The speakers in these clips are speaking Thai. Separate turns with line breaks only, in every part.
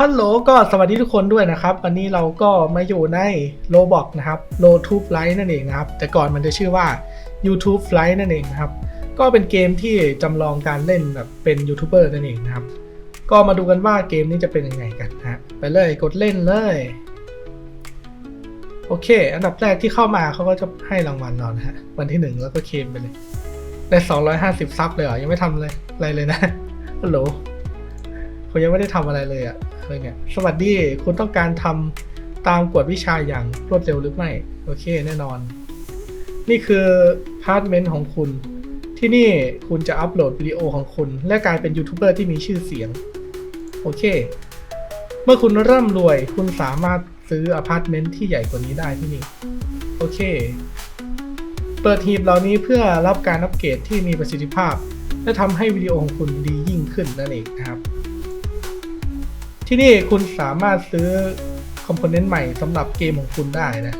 ฮัลโหลก็สวัสดีทุกคนด้วยนะครับ วันนี้เราก็มาอยู่ในโ o บอกนะครับ r o t u b e Lite นั่นเองนะครับ แต่ก่อนมันจะชื่อว่า YouTube Lite นั่นเองนะครับ ก็เป็นเกมที่จำลองการเล่นแบบเป็นยูทูบเบอร์นั่นเองนะครับ ก็มาดูกันว่าเกมนี้จะเป็นยังไงกันนะฮะไปเลยกดเล่นเลย โอเค อันดับแรกที่เข้ามาเขาก็จะให้รางวัลเรานะฮะวันที่หนึ่งแล้วก็เคมไปเลยได้250ซับเลยเหรอยังไม่ทำอะไรอะไรเลยนะฮัลโหลผมยังไม่ได้ทำอะไรเลยอะอะไรเนี่ยสวัสดีคุณต้องการทำตามกฎวิชาอย่างรวดเร็วหรือไม่ โอเคแน่นอน นี่คือพาร์ทเมนต์ของคุณ ที่นี่คุณจะอัปโหลดวิดีโอของคุณ และกลายเป็นยูทูบเบอร์ที่มีชื่อเสียง โอเค เมื่อคุณร่ำรวยคุณสามารถซื้ออพาร์ตเมนต์ที่ใหญ่กว่านี้ได้ที่นี่ โอเค เปิดหีบเหล่านี้เพื่อรับการอัปเกรดที่มีประสิทธิภาพ และทำให้วิดีโอของคุณดียิ่งขึ้นนั่นเองนะครับ ที่นี่คุณสามารถซื้อคอมโพเนนต์ใหม่สำหรับเกมของคุณได้นะ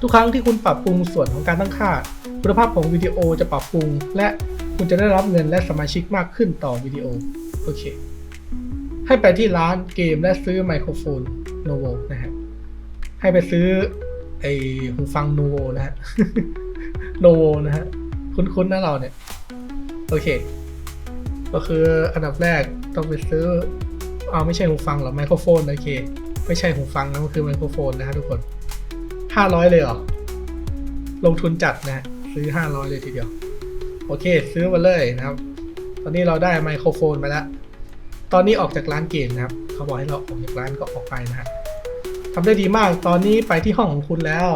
ทุกครั้งที่คุณปรับปรุงส่วนของการตั้งค่า คุณภาพของวิดีโอจะปรับปรุง และคุณจะได้รับเงินและสมาชิกมากขึ้นต่อวิดีโอ โอเค ให้ไปที่ร้านเกมและซื้อไมโครโฟนโนโวนะฮะให้ไปซื้อไอหูฟังโนโวนะฮะโนโวนะฮะ คุ้นๆนะเราเนี่ย โอเค ก็คืออันดับแรกต้องไปซื้อเอาไม่ใช่หูฟังหรอไมโครโฟนโอเค ไม่ใช่หูฟังนะมันคือไมโครโฟนนะฮะทุกคนห้าร้อยเลยเหรอ ลงทุนจัดนะฮะซื้อห้าร้อยเลยทีเดียว โอเค ซื้อมาเลยนะครับ ตอนนี้เราได้ไมโครโฟนมาแล้ว ตอนนี้ออกจากร้านเกมนะครับ เขาบอกให้เราออกจากร้านก็ออกไปนะฮะทำได้ดีมาก ตอนนี้ไปที่ห้องของคุณแล้ว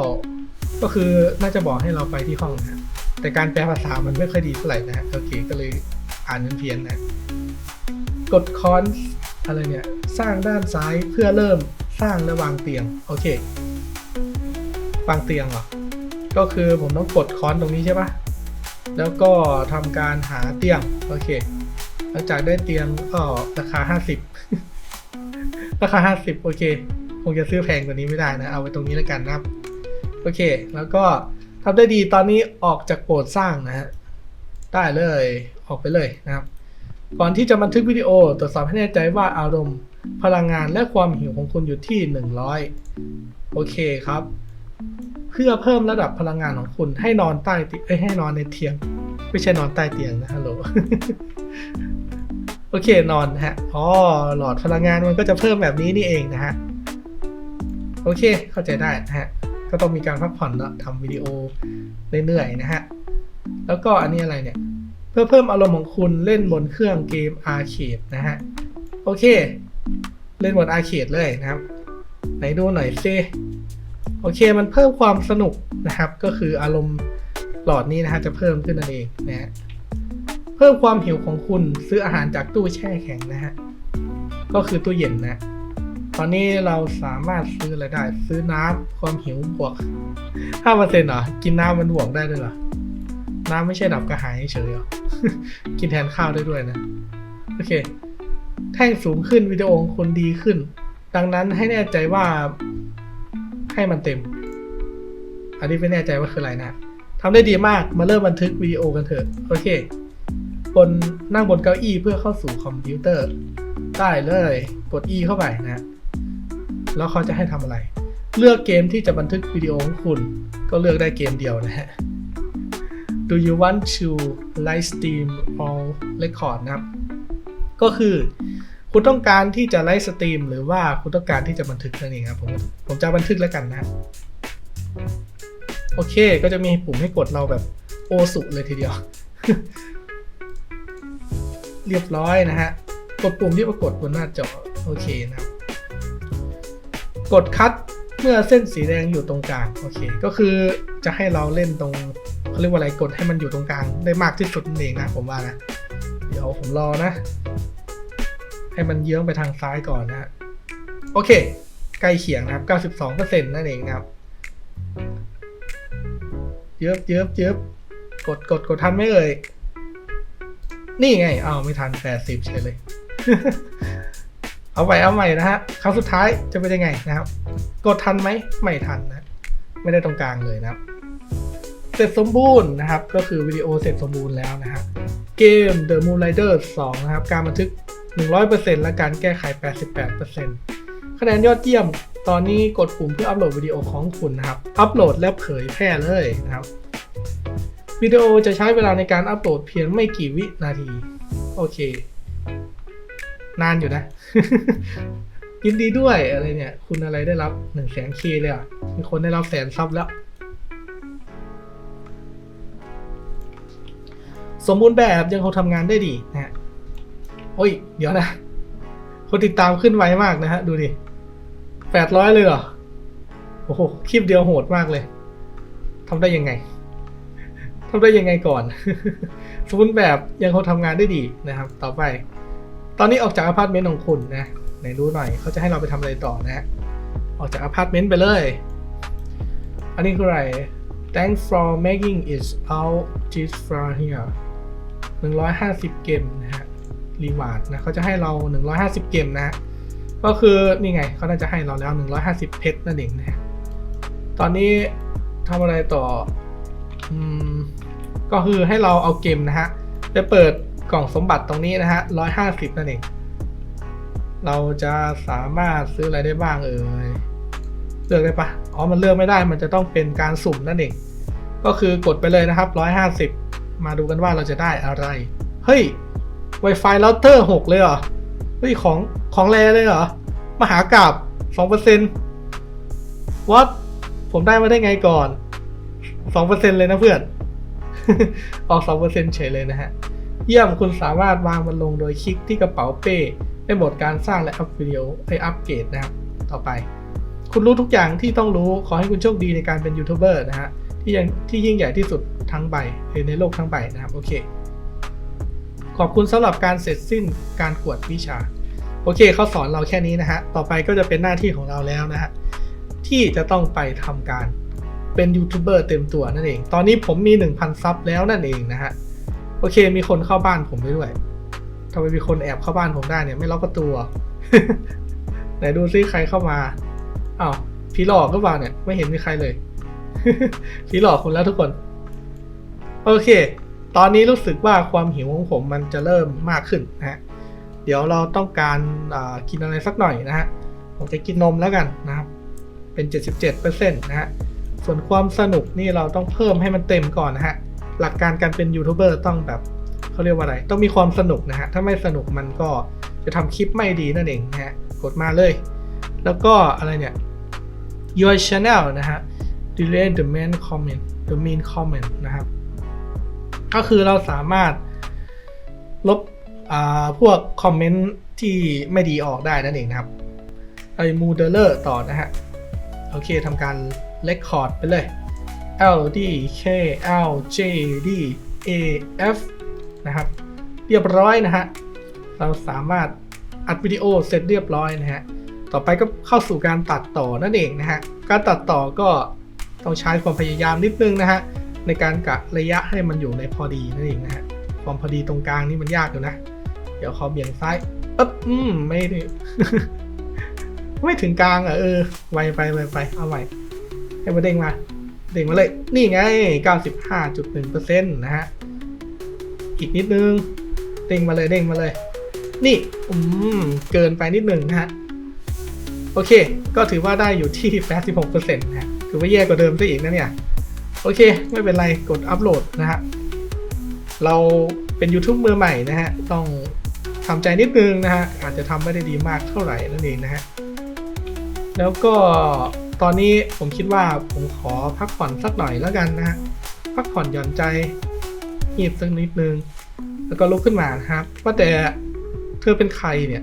ก็คือน่าจะบอกให้เราไปที่ห้องนะฮะแต่การแปลภาษามันไม่ค่อยดีเท่าไหร่นะฮะโอเคก็เลย อ่านเพี้ยนๆนะกดคอนอะไรเนี่ย สร้างด้านซ้ายเพื่อเริ่มสร้างและวางเตียง โอเควางเตียงเหรอ ก็คือผมต้องกดคอนตรงนี้ใช่ปะแล้วก็ทำการหาเตียง โอเค หลังจากได้เตียงก็ราคา 50 ราคา 50 โอเค คงจะซื้อแพงกว่านี้ไม่ได้นะ เอาไว้ตรงนี้แล้วกันนะครับ โอเค แล้วก็ทำได้ดีตอนนี้ออกจากโปรดสร้างนะฮะ ได้เลยออกไปเลยนะครับ ก่อนที่จะบันทึกวิดีโอตรวจสอบให้แน่ใจว่าอารมณ์ พลังงานและความหิวของคุณอยู่ที่ 100 โอเคครับ เพื่อเพิ่มระดับพลังงานของคุณให้นอนใต้เตียงเอ้ยให้นอนในเตียง ไม่ใช่นอนใต้เตียงนะฮัลโหลโอเคนอนนะฮะอ๋อหลอดพลังงานมันก็จะเพิ่มแบบนี้นี่เองนะฮะโอเคเข้าใจได้นะฮะก็ต้องมีการพักผ่อนเนอะทำวิดีโอเหนื่อยๆนะฮะ แล้วก็อันนี้อะไรเนี่ย เพื่อเพิ่มอารมณ์ของคุณเล่นบนเครื่องเกมอาร์เคดนะฮะ โอเค เล่นบนอาร์เคดเลยนะครับ ไหนดูหน่อยซิโอเคมันเพิ่มความสนุกนะครับ ก็คืออารมณ์หลอดนี้นะฮะจะเพิ่มขึ้นนั่นเองนะฮะเพิ่มความหิวของคุณซื้ออาหารจากตู้แช่แข็งนะฮะก็คือตู้เย็นนะ ตอนนี้เราสามารถซื้ออะไรได้ ซื้อน้ำความหิวบวกห้าเปอร์เซ็นต์เหรอ กินน้ำมันบวกได้ด้วยเหรอ น้ำไม่ใช่ดับกระหายเฉยๆหรอกินแทนข้าวได้ด้วยนะ โอเค แท่งสูงขึ้นวิดีโอของคุณดีขึ้น ดังนั้นให้แน่ใจว่าให้มันเต็ม อันนี้ไม่แน่ใจว่าคืออะไรนะทำได้ดีมากมาเริ่มบันทึกวิดีโอกันเถอะ โอเค บนนั่งบนเก้าอี้เพื่อเข้าสู่คอมพิวเตอร์ ได้เลย กด E เข้าไปนะ แล้วเขาจะให้ทำอะไร เลือกเกมที่จะบันทึกวิดีโอของคุณ ก็เลือกได้เกมเดียวนะฮะ Do you want to live stream or record นะครับ ก็คือคุณต้องการที่จะไลฟ์สตรีมหรือว่าคุณต้องการที่จะบันทึกนั่นเองครับผมผมจะบันทึกแล้วกันนะโอเคก็จะมีปุ่มให้กดเราแบบโอสุเลยทีเดียว เรียบร้อยนะฮะ กดปุ่มที่ปรากฏบนหน้าจอ โอเคนะครับ กดคัด เมื่อเส้นสีแดงอยู่ตรงกลางโอเค ก็คือจะให้เราเล่นตรงเขาเรียกว่าอะไรกดให้มันอยู่ตรงกลางได้มากที่สุดนั่นเองนะผมว่านะเดี๋ยวผมรอนะ ให้มันเยื้องไปทางซ้ายก่อนนะโอเค ใกล้เคียงนะครับ92%นั่นเองนะครับเยิบเยิบเยิบกดกดกดทันไหมเอ่ยนี่ไงอ้าวไม่ทันแปดสิบเฉยเลย เอาไปเอาใหม่นะฮะครั้งสุดท้ายจะเป็นยังไงนะครับ กดทันไหมไม่ทันนะไม่ได้ตรงกลางเลยนะครับ เสร็จสมบูรณ์นะครับ ก็คือวิดีโอเสร็จสมบูรณ์แล้วนะฮะเกม The Moonrider 2 นะครับ การบันทึก 100%และการแก้ไข 88%คะแนนยอดเยี่ยมตอนนี้กดปุ่มเพื่ออัปโหลดวิดีโอของคุณนะครับ อัปโหลดและเผยแพร่เลยนะครับ วิดีโอจะใช้เวลาในการอัปโหลดเพียงไม่กี่วินาที โอเค นานอยู่นะ ยินดีด้วยอะไรเนี่ย คุณอะไรได้รับ1นึ่งแสนเคเลยอะ มีคนได้รับแสนซับแล้ว สมบูรณ์แบบยังคงทำงานได้ดีนะฮะโอ้ย เดี๋ยวนะ คนติดตามขึ้นไวมากนะฮะ ดูดิแปดร้อยเลยเหรอ โอ้โห คลิปเดียวโหดมากเลยทำได้ยังไงทำได้ยังไงก่อนสมบูรณ์แบบยังคงทำงานได้ดีนะครับ ต่อไป ตอนนี้ออกจากอพาร์ตเมนต์ของคุณนะไหนดูหน่อยเขาจะให้เราไปทำอะไรต่อนะ ออกจากอพาร์ตเมนต์ไปเลย อันนี้คืออะไร Thanks for making it out just from here 150 เกมนะฮะ รีวาร์ดนะเขาจะให้เรา 150 เกมนะฮะก็คือนี่ไงเขาน่าจะให้เราแล้ว 150 เพชรนั่นเองนะฮะ ตอนนี้ทำอะไรต่อ อืม ก็คือให้เราเอาเกมนะฮะ ไปเปิด กล่องสมบัติตรงนี้นะฮะ150นั่นเอง เราจะสามารถซื้ออะไรได้บ้างเอ่ย เลือกได้ปะอ๋อ มันเลือกไม่ได้ มันจะต้องเป็นการสุ่มนั่นเอง ก็คือกดไปเลยนะครับ150มาดูกันว่าเราจะได้อะไร เฮ้ย Wi-Fi router 6เลยเหรอ เฮ้ย ของของแรเลยเหรอ มหากราบ2% what ผมได้มาได้ไงก่อน2%เลยนะเพื่อน ออก2%เฉยเลยนะฮะ เยี่ยมคุณสามารถวางมันลงโดยคลิกที่กระเป๋าเป้ในโหมดการสร้างและอัพวิดีโอไออัปเกรดนะครับ ต่อไป คุณรู้ทุกอย่างที่ต้องรู้ขอให้คุณโชคดีในการเป็นยูทูบเบอร์นะฮะที่ยังที่ยิ่งใหญ่ที่สุดทั้งใบในโลกทั้งใบนะครับโอเค ขอบคุณสำหรับการเสร็จสิ้นการกวดวิชา โอเคเขาสอนเราแค่นี้นะฮะต่อไปก็จะเป็นหน้าที่ของเราแล้วนะฮะที่จะต้องไปทำการเป็นยูทูบเบอร์เต็มตัวนั่นเอง ตอนนี้ผมมี 1,000 ซับแล้วนั่นเองนะฮะ โอเค มีคนเข้าบ้านผมไปด้วยทำไมมีคนแอบเข้าบ้านผมได้เนี่ยไม่ล็อกประตูไหนดูซิใครเข้ามาอ้าวผีหลอกก็เปล่าเนี่ย ไม่เห็นมีใครเลย ผีหลอกคุณแล้วทุกคน โอเค ตอนนี้รู้สึกว่าความหิวของผมมันจะเริ่มมากขึ้นนะฮะ เดี๋ยวเราต้องการกินอะไรสักหน่อยนะฮะ ผมจะกินนมแล้วกันนะครับ เป็น 77%นะฮะ ส่วนความสนุกนี่เราต้องเพิ่มให้มันเต็มก่อนนะฮะ หลักการการเป็นยูทูบเบอร์ต้องแบบเขาเรียกว่าอะไร ต้องมีความสนุกนะฮะ ถ้าไม่สนุกมันก็จะทำคลิปไม่ดีนั่นเองนะฮะ กดมาเลย แล้วก็อะไรเนี่ย your channel นะฮะ delete the main comment the main comment นะครับ ก็คือเราสามารถลบอ่าพวกคอมเมนต์ที่ไม่ดีออกได้นั่นเองนะครับไอ้มูเดเลอร์ต่อนะฮะ โอเคทำการเลคคอร์ดไปเลย L D K L J D A F นะครับ เรียบร้อยนะฮะ เราสามารถอัดวิดีโอเสร็จเรียบร้อยนะฮะ ต่อไปก็เข้าสู่การตัดต่อนั่นเองนะฮะ การตัดต่อก็ต้องใช้ความพยายามนิดนึงนะฮะ ในการกะระยะให้มันอยู่ในพอดีนั่นเองนะฮะ ความพอดีตรงกลางนี่มันยากอยู่นะ เดี๋ยวขอเบี่ยงซ้ายปึ๊บอืมไม่ถึงไม่ถึงกลางอะเออไวไปไวไปเอาไวให้มาเด้งมา เด้งมาเลย นี่ไง 95.1%นะฮะ อีกนิดนึง เด้งมาเลย เด้งมาเลย นี่ อืม เกินไปนิดนึงนะฮะ โอเค ก็ถือว่าได้อยู่ที่ 86%นะฮะ ถือว่าแย่กว่าเดิมซะอีกนะเนี่ย โอเค ไม่เป็นไร กดอัปโหลดนะฮะ เราเป็นยูทูบมือใหม่นะฮะ ต้องทำใจนิดนึงนะฮะ อาจจะทำไม่ได้ดีมากเท่าไหร่นั่นเองนะฮะ แล้วก็ ตอนนี้ผมคิดว่าผมขอพักผ่อนสักหน่อยแล้วกันนะฮะพักผ่อนหย่อนใจหยิบสักนิดนึง แล้วก็ลุกขึ้นมานะครับ ว่าแต่เธอเป็นใครเนี่ย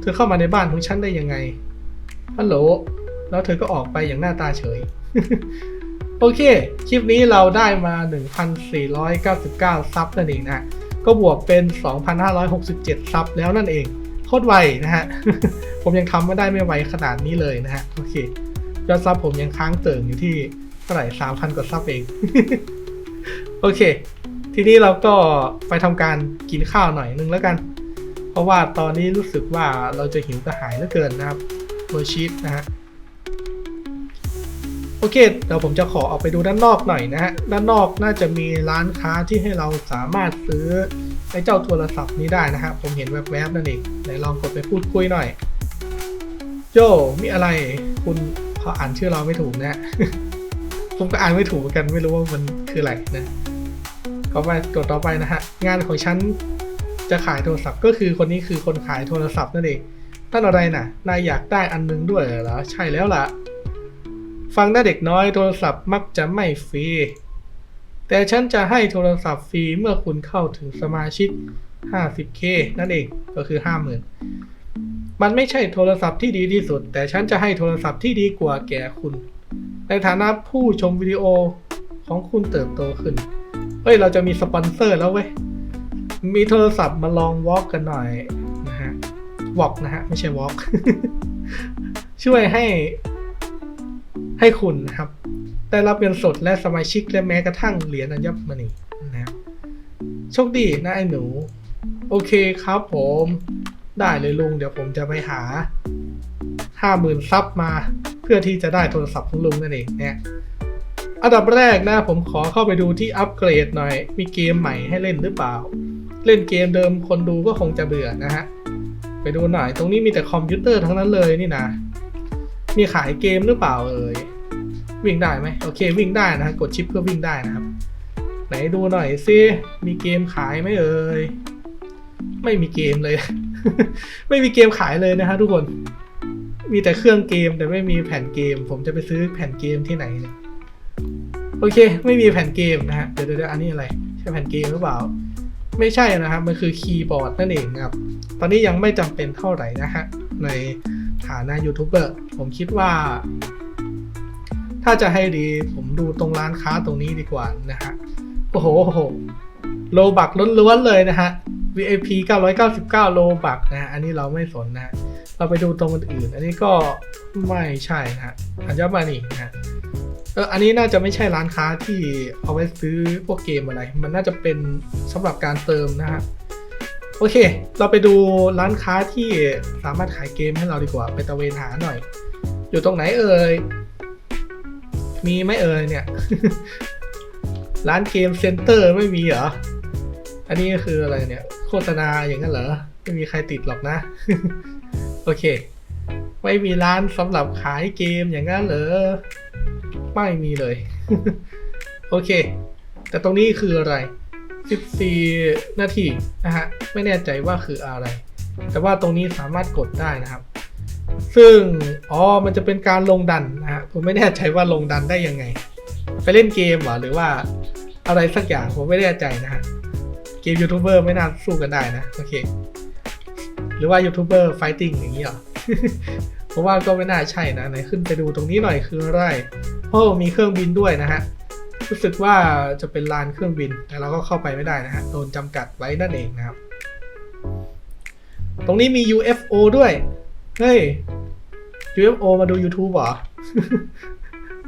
เธอเข้ามาในบ้านของฉันได้ยังไงฮัลโหลแล้วเธอก็ออกไปอย่างหน้าตาเฉย โอเค คลิปนี้เราได้มา 1,499 ซับนั่นเองนะก็บวกเป็น 2,567 ซับแล้วนั่นเอง โคตรไวนะฮะ ผมยังทำไม่ได้ไม่ไวขนาดนี้เลยนะฮะ โอเค ยอดซับผมยังค้างเติ่งอยู่ที่เท่าไหร่3,000กว่าซับเอง โอเค ทีนี้เราก็ไปทำการกินข้าวหน่อยนึงแล้วกัน เพราะว่าตอนนี้รู้สึกว่าเราจะหิวกระหายเหลือเกินนะครับโดยชีสนะฮะโอเคเดี๋ยวผมจะขอออกไปดูด้านนอกหน่อยนะฮะ ด้านนอกน่าจะมีร้านค้าที่ให้เราสามารถซื้อไอ้เจ้าโทรศัพท์นี้ได้นะฮะ ผมเห็นแวบๆนั่นเองไหนลองกดไปพูดคุยหน่อย โจมีอะไรคุณ เขาอ่านชื่อเราไม่ถูกนะผมก็อ่านไม่ถูกเหมือนกันไม่รู้ว่ามันคืออะไรนะก็ไปกดต่อไปนะฮะงานของฉันจะขายโทรศัพท์ก็คือคนนี้คือคนขายโทรศัพท์นั่นเองท่านอะไรนะนายอยากได้อันนึงด้วยเหรอใช่แล้วล่ะ ฟังได้เด็กน้อยโทรศัพท์มักจะไม่ฟรีแต่ฉันจะให้โทรศัพท์ฟรีเมื่อคุณเข้าถึงสมาชิก 50k นั่นเองก็คือ 50,000 มันไม่ใช่โทรศัพท์ที่ดีที่สุด แต่ฉันจะให้โทรศัพท์ที่ดีกว่าแก่คุณ ในฐานะผู้ชมวิดีโอของคุณเติบโตขึ้น เฮ้ย เราจะมีสปอนเซอร์แล้วเว้ย มีโทรศัพท์มาลองวอล์กกันหน่อยนะฮะวอล์กนะฮะ ไม่ใช่วอล์กช่วยให้ ให้คุณนะครับ ได้รับเงินสดและสมาชิกและแม้กระทั่งเหรียญอัญมณีนะครับโชคดีนะไอ้หนู โอเคครับผม ได้เลยลุง เดี๋ยวผมจะไปหาห้าหมื่นซับมา เพื่อที่จะได้โทรศัพท์ของลุงนั่นเองเนี่ยอันดับแรกนะผมขอเข้าไปดูที่อัปเกรดหน่อย มีเกมใหม่ให้เล่นหรือเปล่า เล่นเกมเดิมคนดูก็คงจะเบื่อนะฮะ ไปดูหน่อยตรงนี้มีแต่คอมพิวเตอร์ทั้งนั้นเลยนี่นะ มีขายเกมหรือเปล่าเอ่ยวิ่งได้ไหมโอเควิ่งได้นะฮะกดชิปเพื่อวิ่งได้นะครับ ไหนดูหน่อยซิมีเกมขายไหมเอ่ยไม่มีเกมเลย ไม่มีเกมขายเลยนะฮะทุกคน มีแต่เครื่องเกมแต่ไม่มีแผ่นเกม ผมจะไปซื้อแผ่นเกมที่ไหนเนี่ยโอเค ไม่มีแผ่นเกมนะฮะ เดี๋ยวเดี๋ยวอันนี้อะไร ใช่แผ่นเกมหรือเปล่า ไม่ใช่นะครับ มันคือคีย์บอร์ดนั่นเองครับ ตอนนี้ยังไม่จำเป็นเท่าไหร่นะฮะ ในฐานะยูทูบเบอร์ ผมคิดว่า ถ้าจะให้ดี ผมดูตรงร้านค้าตรงนี้ดีกว่านะฮะ โอ้โหโอ้โหโลบักล้วนๆเลยนะฮะ VIP 999 โลบักนะฮะ อันนี้เราไม่สนนะฮะ เราไปดูตรงอื่น อันนี้ก็ไม่ใช่นะฮะอัญมานีนะฮะเอออันนี้น่าจะไม่ใช่ร้านค้าที่เอาไว้ซื้อพวกเกมอะไร มันน่าจะเป็นสำหรับการเติมนะฮะ โอเค เราไปดูร้านค้าที่สามารถขายเกมให้เราดีกว่า ไปตะเวนหาหน่อย อยู่ตรงไหนเอ่ย มีไหมเอ่ยเนี่ย ร้านเกมเซ็นเตอร์ไม่มีเหรอ อันนี้คืออะไรเนี่ย โฆษณาอย่างนั้นเหรอ ไม่มีใครติดหรอกนะ โอเค ไม่มีร้านสำหรับขายเกมอย่างนั้นเหรอ ไม่มีเลย โอเค แต่ตรงนี้คืออะไร 14 นาทีนะฮะ ไม่แน่ใจว่าคืออะไร แต่ว่าตรงนี้สามารถกดได้นะครับ ซึ่ง อ๋อ มันจะเป็นการลงดันนะฮะ ผมไม่แน่ใจว่าลงดันได้ยังไง ไปเล่นเกมเหรอ หรือว่าอะไรสักอย่างผมไม่แน่ใจนะฮะ มยูทูบเบอร์ไม่น่าสู้กันได้นะ โอเค หรือว่ายูทูบเบอร์ไฟติ้งอย่างนี้หรอเพราะว่าก็ไม่น่าใช่นะไหนขึ้นไปดูตรงนี้หน่อยคืออะไรโอ้มีเครื่องบินด้วยนะฮะรู้สึกว่าจะเป็นลานเครื่องบินแต่เราก็เข้าไปไม่ได้นะฮะโดนจำกัดไว้นั่นเองนะครับ ตรงนี้มี UFO ด้วย เฮ้ย UFO มาดู YouTube เหรอ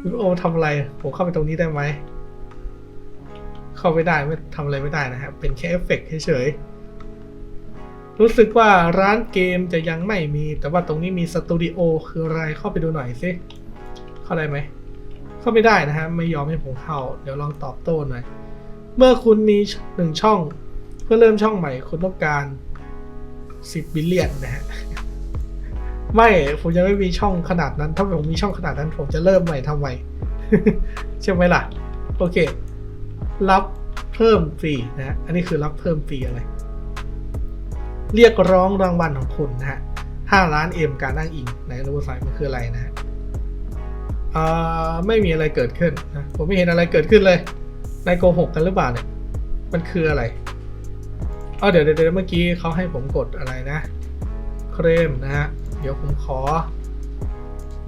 UFO ทำอะไร ผมเข้าไปตรงนี้ได้ไหม เข้าไม่ได้ไม่ทำอะไรไม่ได้นะฮะเป็นแค่เอฟเฟกต์เฉยๆรู้สึกว่าร้านเกมจะยังไม่มี แต่ว่าตรงนี้มีสตูดิโอคืออะไรเข้าไปดูหน่อยสิเข้าได้ไหมเข้าไม่ได้นะฮะไม่ยอมให้ผมเข้า เดี๋ยวลองตอบโต้หน่อยเมื่อคุณมีหนึ่งช่อง เพื่อเริ่มช่องใหม่คุณต้องการ 10บิลเลียนนะฮะไม่ผมยังไม่มีช่องขนาดนั้น ถ้าผมมีช่องขนาดนั้น ผมจะเริ่มใหม่ทำไมใช่ไหมล่ะ โอเค รับเพิ่มฟรีนะฮะอันนี้คือรับเพิ่มฟรีอะไร เรียกร้องรางวัลของคุณนะฮะ5ล้านเอ็มการนั่งอิงในรูปไฟมันคืออะไรนะฮะอ่าไม่มีอะไรเกิดขึ้นนะผมไม่เห็นอะไรเกิดขึ้นเลยนายโกหกกันหรือเปล่าเนี่ย มันคืออะไรอ๋อเดี๋ยวเดี๋ยวเมื่อกี้เขาให้ผมกดอะไรนะ เคลมนะฮะ เดี๋ยวผมขอ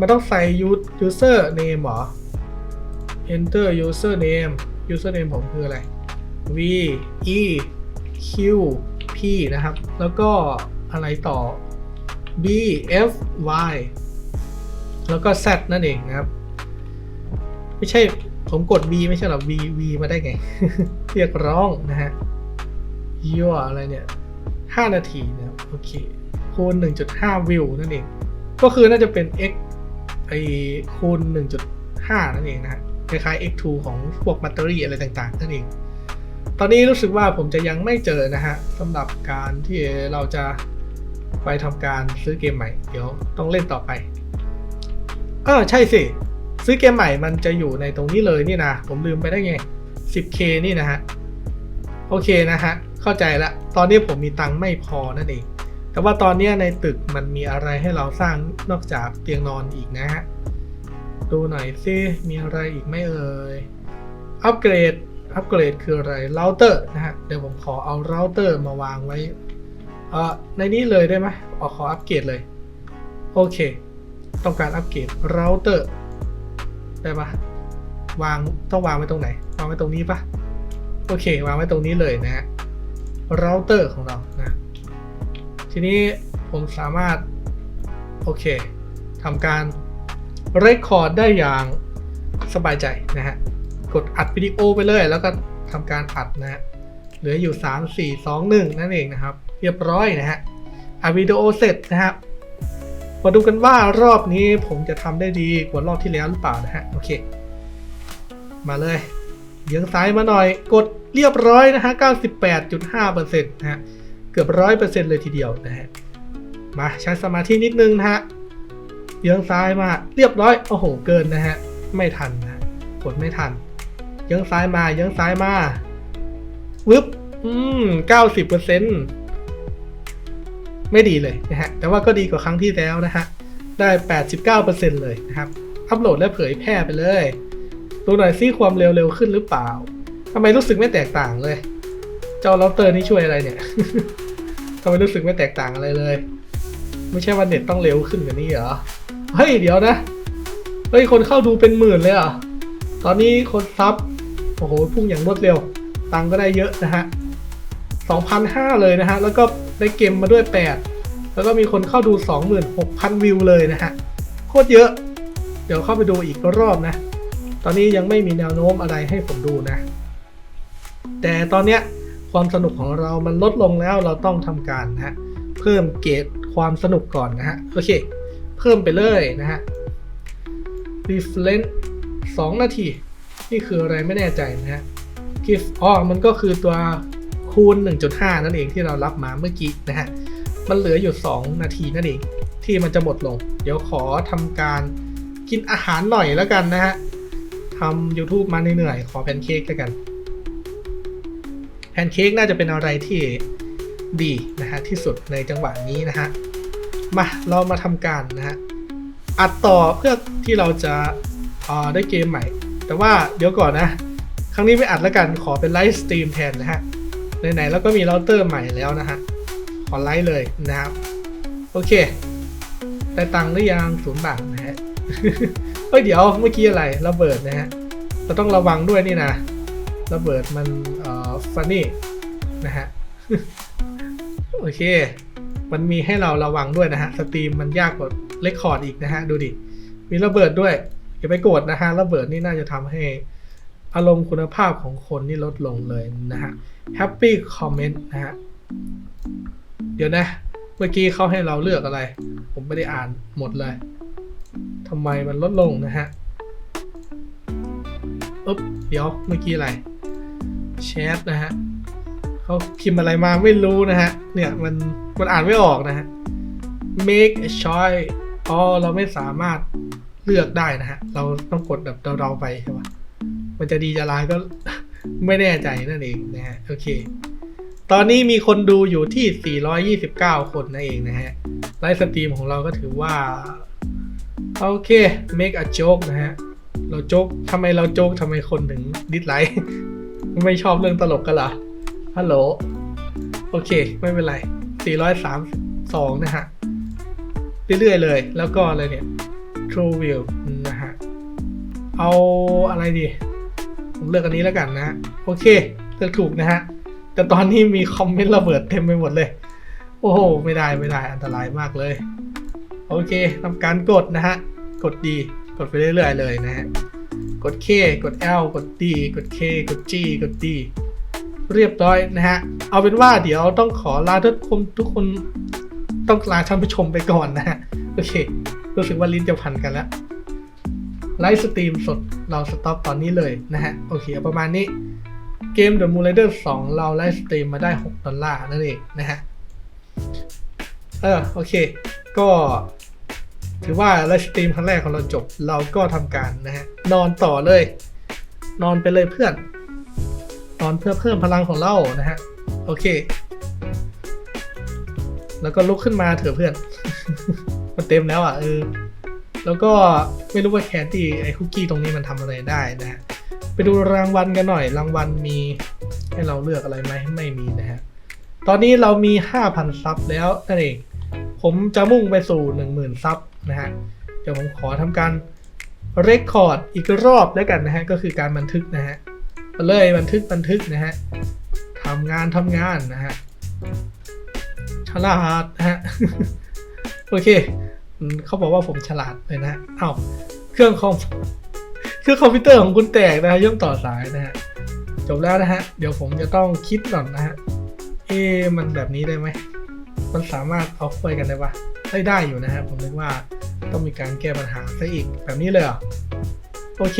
มันต้องใส่ u- user name เหรอ enter user name user name ผมคืออะไร v e q p นะครับ แล้วก็อะไรต่อ b f y แล้วก็ Z นั่นเองนะครับ ไม่ใช่ผมกด V ไม่ใช่หรอ V V มาได้ไง เรียกร้องนะฮะยั่วอะไรเนี่ย 5 นาทีนะครับโอเคคูณ 1.5 วิวนั่นเอง ก็คือน่าจะเป็น x ไอคูณ 1.5 นั่นเองนะฮะ คล้ายๆ x2 ของพวกแบตเตอรี่อะไรต่างๆนั่นเอง ตอนนี้รู้สึกว่าผมจะยังไม่เจอนะฮะสำหรับการที่เราจะไปทำการซื้อเกมใหม่ เดี๋ยวต้องเล่นต่อไปเออใช่สิ ซื้อเกมใหม่มันจะอยู่ในตรงนี้เลยนี่นะ ผมลืมไปได้ไง 10k นี่นะฮะ โอเคนะฮะ เข้าใจละ ตอนนี้ผมมีตังค์ไม่พอนั่นเอง แต่ว่าตอนนี้ในตึกมันมีอะไรให้เราสร้างนอกจากเตียงนอนอีกนะฮะ ดูหน่อยซิมีอะไรอีกไม่เอ่ย อัปเกรด อัปเกรดคืออะไรเราเตอร์นะฮะ เดี๋ยวผมขอเอาเราเตอร์มาวางไว้ เอ่อ ในนี้เลยได้ไหมขอขออัปเกรดเลย โอเค ต้องการอัปเกรดเราเตอร์ได้ปะวาง ต้องวางไว้ตรงไหน วางไว้ตรงนี้ปะโอเค วางไว้ตรงนี้เลยนะฮะเราเตอร์ของเรานะ ทีนี้ผมสามารถ โอเคทำการ เรคคอร์ดได้อย่างสบายใจนะฮะ กดอัดวิดีโอไปเลย แล้วก็ทำการอัดนะฮะ เหลืออยู่ 3 4 2 1 นั่นเองนะครับ เรียบร้อยนะฮะ อัดวิดีโอเสร็จนะครับมาดูกันว่ารอบนี้ผมจะทำได้ดีกว่ารอบที่แล้วหรือเปล่านะฮะ โอเค มาเลยเยื้องซ้ายมาหน่อย กดเรียบร้อยนะฮะ 98.5%นะฮะ เกือบ 100%เลยทีเดียวนะฮะ มาใช้สมาธินิดนึงนะฮะ เยื้องซ้ายมาเรียบร้อยโอ้โหเกินนะฮะไม่ทันนะกดไม่ทัน เยื้องซ้ายมาเยื้องซ้ายมาวึบอืม90%ไม่ดีเลยนะฮะแต่ว่าก็ดีกว่าครั้งที่แล้วนะฮะได้89%เลยนะครับอัปโหลดและเผยแพร่ไปเลยดูหน่อยซิความเร็วเร็วขึ้นหรือเปล่าทำไมรู้สึกไม่แตกต่างเลย เจ้าเราเตอร์นี่ช่วยอะไรเนี่ยทำไมรู้สึกไม่แตกต่างอะไรเลย ไม่ใช่ว่าเน็ตต้องเร็วขึ้นกว่านี้เหรอ เฮ้ยเดี๋ยวนะ เฮ้ยคนเข้าดูเป็นหมื่นเลยอะ ตอนนี้คนซับ โอ้โหพุ่งอย่างรวดเร็ว ตังก็ได้เยอะนะฮะ2,500เลยนะฮะ แล้วก็ได้เกมมาด้วย 8 แล้วก็มีคนเข้าดู 26,000 วิวเลยนะฮะ โคตรเยอะ เดี๋ยวเข้าไปดูอีกรอบนะ ตอนนี้ยังไม่มีแนวโน้มอะไรให้ผมดูนะ แต่ตอนเนี้ยความสนุกของเรามันลดลงแล้วเราต้องทำการนะฮะ เพิ่มเกรดความสนุกก่อนนะฮะ โอเค เพิ่มไปเลยนะฮะ reference 2 นาที นี่คืออะไรไม่แน่ใจนะฮะ gift อ๋อมันก็คือตัวคูณ 1.5 นั่นเองที่เรารับมาเมื่อกี้นะฮะ มันเหลืออยู่ 2 นาทีนั่นเอง ที่มันจะหมดลง เดี๋ยวขอทำการกินอาหารหน่อยแล้วกันนะฮะทำ YouTube มาเหนื่อยๆขอแพนเค้กแล้วกัน แพนเค้กน่าจะเป็นอะไรที่ดีนะฮะที่สุดในจังหวะนี้นะฮะ มาเรามาทำการนะฮะอัดต่อเพื่อที่เราจะอ่อได้เกมใหม่ แต่ว่าเดี๋ยวก่อนนะ ครั้งนี้ไม่อัดแล้วกันขอเป็นไลฟ์สตรีมแทนนะฮะไหนๆแล้วก็มีเราเตอร์ใหม่แล้วนะฮะขอไลฟ์เลยนะครับ โอเคได้ตังค์หรือยังศูนย์บาทนะฮะเฮ้ยเดี๋ยวเมื่อกี้อะไรระเบิดนะฮะเราต้องระวังด้วยนี่นะระเบิดมันเอ่อฟันนี่นะฮะ โอเค มันมีให้เราระวังด้วยนะฮะสตรีมมันยากกว่าเลคคอร์ดอีกนะฮะดูดิ มีระเบิดด้วยอย่าไปโกรธนะฮะระเบิดนี่น่าจะทำให้อารมณ์คุณภาพของคนนี่ลดลงเลยนะฮะ Happy Comment นะฮะเดี๋ยวนะ เมื่อกี้เขาให้เราเลือกอะไร ผมไม่ได้อ่านหมดเลยทำไมมันลดลงนะฮะอ๊บเดี๋ยวเมื่อกี้อะไรแชทนะฮะ เขาพิมพ์อะไรมาไม่รู้นะฮะ เนี่ยมันมันอ่านไม่ออกนะฮะ make a choice อ๋อเราไม่สามารถเลือกได้นะฮะ เราต้องกดแบบเราๆไปใช่ปะมันจะดีจะร้ายก็ไม่แน่ใจนั่นเองนะฮะ โอเค ตอนนี้มีคนดูอยู่ที่ 429 คนนั่นเองนะฮะ ไลฟ์สตรีมของเราก็ถือว่า โอเค make a joke นะฮะ เราโจ๊กทำไมเราโจ๊กทำไมคนถึงดิสไลค์ไม่ชอบเรื่องตลกกันหรอ ฮัลโหล โอเค ไม่เป็นไร 432 นะฮะ เรื่อยๆเลย แล้วก็อะไรเนี่ย True View นะฮะ เอาอะไรดี ผมเลือกอันนี้แล้วกันนะฮะโอเคเลือกถูกนะฮะ แต่ตอนนี้มีคอมเมนต์ระเบิดเต็มไปหมดเลย โอ้โห ไม่ได้ไม่ได้อันตรายมากเลย โอเคทำการกดนะฮะ กดดีกดไปเรื่อยๆเลยนะฮะ กด K กด L กด D กด K กด G กด D เรียบร้อยนะฮะ เอาเป็นว่าเดี๋ยวต้องขอลาทุกคนทุกคนต้องลาท่านผู้ชมไปก่อนนะฮะ โอเค รู้สึกว่าลิ้นจะพันกันแล้วไลฟ์สตรีมสดเราสต็อปตอนนี้เลยนะฮะ โอเคเอาประมาณนี้เกม The Moon Rider 2 เราไลฟ์สตรีมมาได้ 6 ดอลลาร์นั่นเองนะฮะ เออ โอเค ก็ถือว่าไลฟ์สตรีมครั้งแรกของเราจบ เราก็ทำการนะฮะ นอนต่อเลย นอนไปเลยเพื่อน นอนเพื่อเพิ่มพลังของเรานะฮะ โอเค แล้วก็ลุกขึ้นมาเถอะเพื่อน มันเต็มแล้วอะเออแล้วก็ไม่รู้ว่าแคนดี้ไอ้คุกกี้ตรงนี้มันทำอะไรได้นะฮะ ไปดูรางวัลกันหน่อย รางวัลมีให้เราเลือกอะไรไหมไม่มีนะฮะ ตอนนี้เรามี 5,000 ซับแล้วนั่นเอง ผมจะมุ่งไปสู่ 10,000 ซับนะฮะ เดี๋ยวผมขอทำการเรคคอร์ดอีกรอบแล้วกันนะฮะ ก็คือการบันทึกนะฮะ มาเลยบันทึกบันทึกนะฮะทำงานทำงานนะฮะฉลาดนะฮะโอเคเขาบอกว่าผมฉลาดเลยนะฮะเอ้าเครื่องคอมเครื่องคอมพิวเตอร์ของคุณแตกนะฮะย่อมต่อสายนะฮะจบแล้วนะฮะเดี๋ยวผมจะต้องคิดก่อนนะฮะเอ๊มันแบบนี้ได้ไหมมันสามารถเอาคุยกันได้ปะได้ได้อยู่นะฮะผมนึกว่าต้องมีการแก้ปัญหาซะอีกแบบนี้เลยเหรอโอเค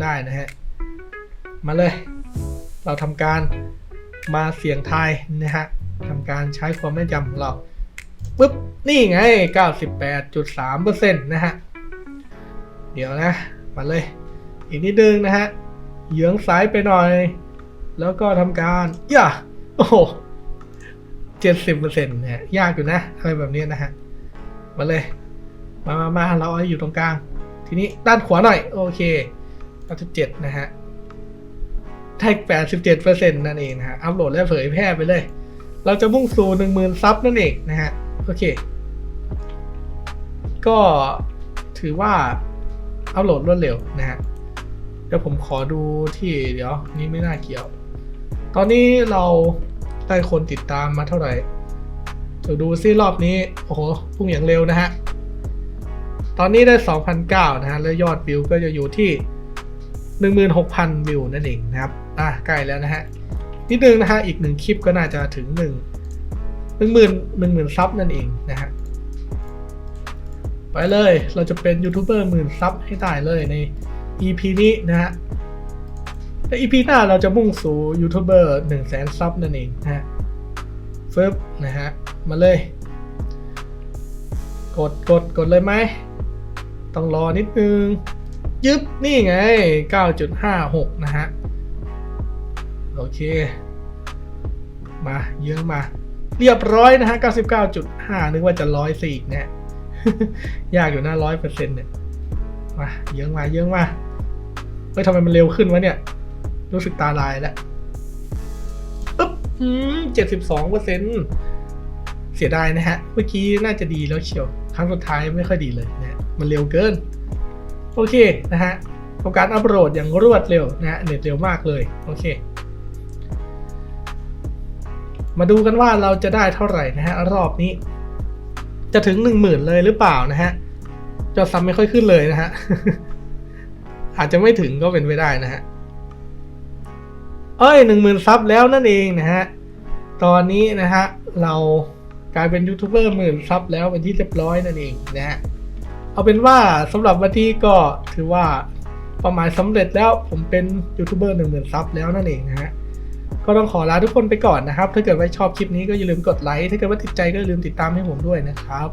ได้นะฮะ มาเลย เราทำการมาเสียงทายนะฮะทำการใช้ความแม่นยำของเราปึ๊บ นี่ไง 98.3%นะฮะ เดี๋ยวนะ มาเลย อีกนิดนึงนะฮะเหยื้องซ้ายไปหน่อย แล้วก็ทำการย่าโอ้โหเจ็ดสิบเปอร์เซ็นต์เนี่ยยากอยู่นะ อะไรแบบนี้นะฮะ มาเลย มามามาเราเอาอยู่ตรงกลาง ทีนี้ด้านขวาหน่อย โอเค97นะฮะ แท็ก 87เปอร์เซ็นต์นั่นเองนะฮะ อัพโหลดและเผยแพร่ไปเลย เราจะมุ่งสู่ 10,000 ซับนั่นเองนะฮะ โอเค ก็ถือว่าอัพโหลดรวดเร็วนะฮะ เดี๋ยวผมขอดูที่เดี๋ยว นี่ไม่น่าเกี่ยว ตอนนี้เราได้คนติดตามมาเท่าไหร่เดี๋ยวดูซิรอบนี้ โอ้โห พุ่งอย่างเร็วนะฮะ ตอนนี้ได้ 2,009นะฮะ แล้วยอดวิวก็จะอยู่ที่ 16,000 วิวนั่นเองนะครับ อะใกล้แล้วนะฮะนิดนึงนะฮะอีกหนึ่งคลิปก็น่าจะถึง1 1 0,000 1 0,000ซับนั่นเองนะฮะไปเลยเราจะเป็นยูทูบเบอร์หมื่นซับให้ได้เลยใน EP นี้นะฮะและ EP หน้าเราจะมุ่งสู่ยูทูบเบอร์1 0 0 0 0แสนซับนั่นเองนะฮะฟึบนะฮะมาเลย กดกดกดเลยไหมต้องรอนิดนึง ยึบนี่ไง 9.56 นะฮะ โอเค มาเยอะมา เรียบร้อยนะฮะ 99.5 นึกว่าจะร้อยสี่อีกเนี่ยยากอยู่นะร้อยเปอร์เซ็นต์เนี่ย มาเยอะมาเยอะมาเฮ้ยทำไมมันเร็วขึ้นวะเนี่ย รู้สึกตาลายแล้วปึ๊บอืมเจ็ดสิบสองเปอร์เซ็นต์เสียดายนะฮะ เมื่อกี้น่าจะดีแล้วเชียว ครั้งสุดท้ายไม่ค่อยดีเลยนะฮะมันเร็วเกิน โอเคนะฮะทำการอัปโหลดอย่างรวดเร็วนะฮะ เน็ตเร็วมากเลย โอเค มาดูกันว่าเราจะได้เท่าไหร่นะฮะรอบนี้ จะถึงหนึ่งหมื่นเลยหรือเปล่านะฮะจอซับไม่ค่อยขึ้นเลยนะฮะอาจจะไม่ถึงก็เป็นไปได้นะฮะเอ้ยหนึ่งหมื่นซับแล้วนั่นเองนะฮะตอนนี้นะฮะเรากลายเป็นยูทูบเบอร์หมื่นซับแล้วเป็นที่เรียบร้อยนั่นเองนะฮะเอาเป็นว่าสำหรับวันที่ก็ถือว่าเป้าหมายสำเร็จแล้วผมเป็นยูทูบเบอร์หนึ่งหมื่นซับแล้วนั่นเองนะฮะ ก็ต้องขอลาทุกคนไปก่อนนะครับ ถ้าเกิดว่าชอบคลิปนี้ก็อย่าลืมกดไลค์ ถ้าเกิดว่าติดใจก็อย่าลืมติดตามให้ผมด้วยนะครับ